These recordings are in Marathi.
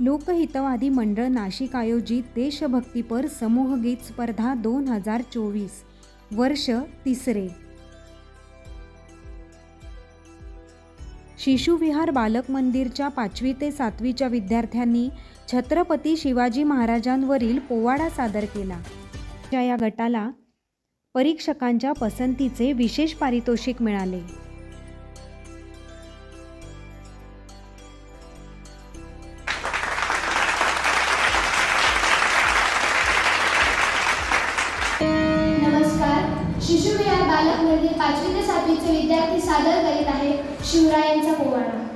लोकहितवादी मंडळ नाशिक आयोजित देशभक्तीपर समूहगीत स्पर्धा दोन हजार चोवीस वर्ष तिसरे. शिशुविहार बालक मंदिरच्या पाचवी ते सातवीच्या विद्यार्थ्यांनी छत्रपती शिवाजी महाराजांवरील पोवाडा सादर केला. या गटाला परीक्षकांच्या पसंतीचे विशेष पारितोषिक मिळाले. पाचवी ते सातवीचे विद्यार्थी सादर करीत आहे शिवरायांचा पोवाडा.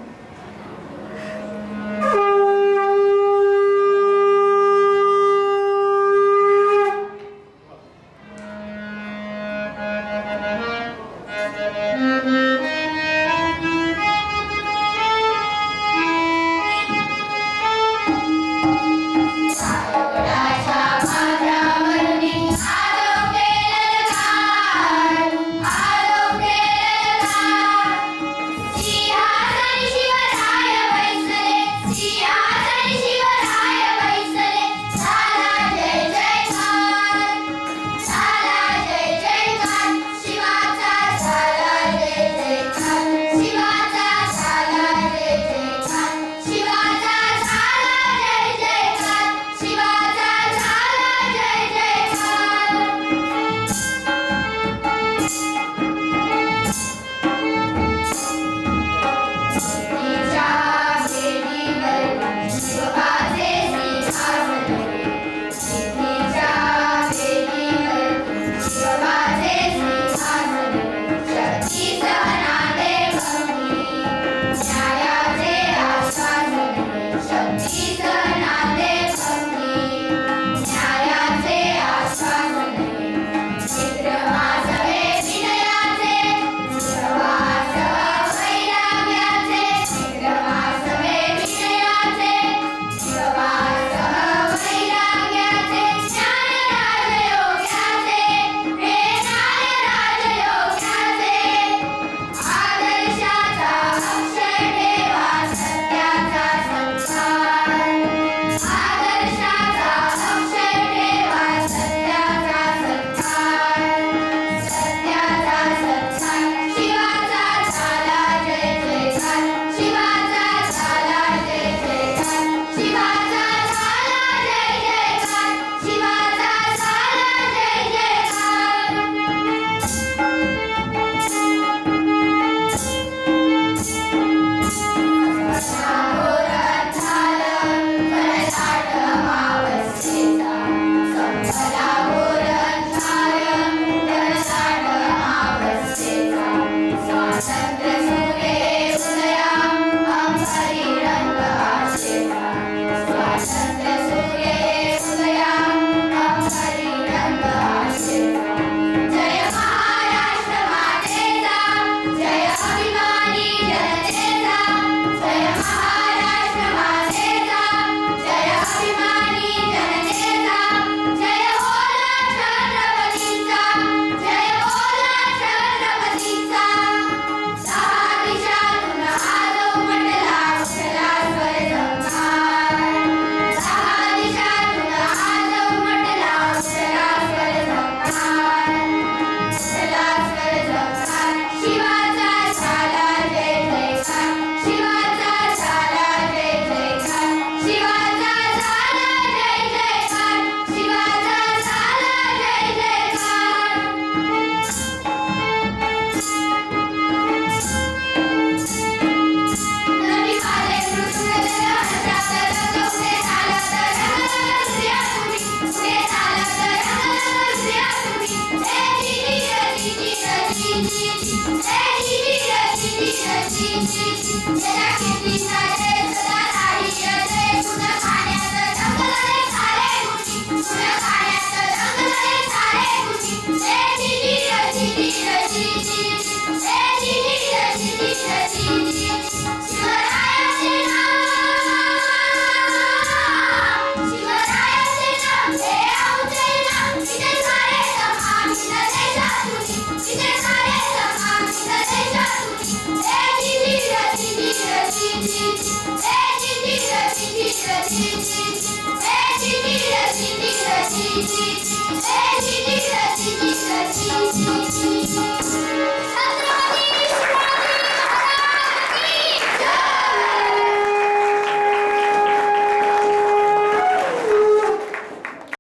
Hey,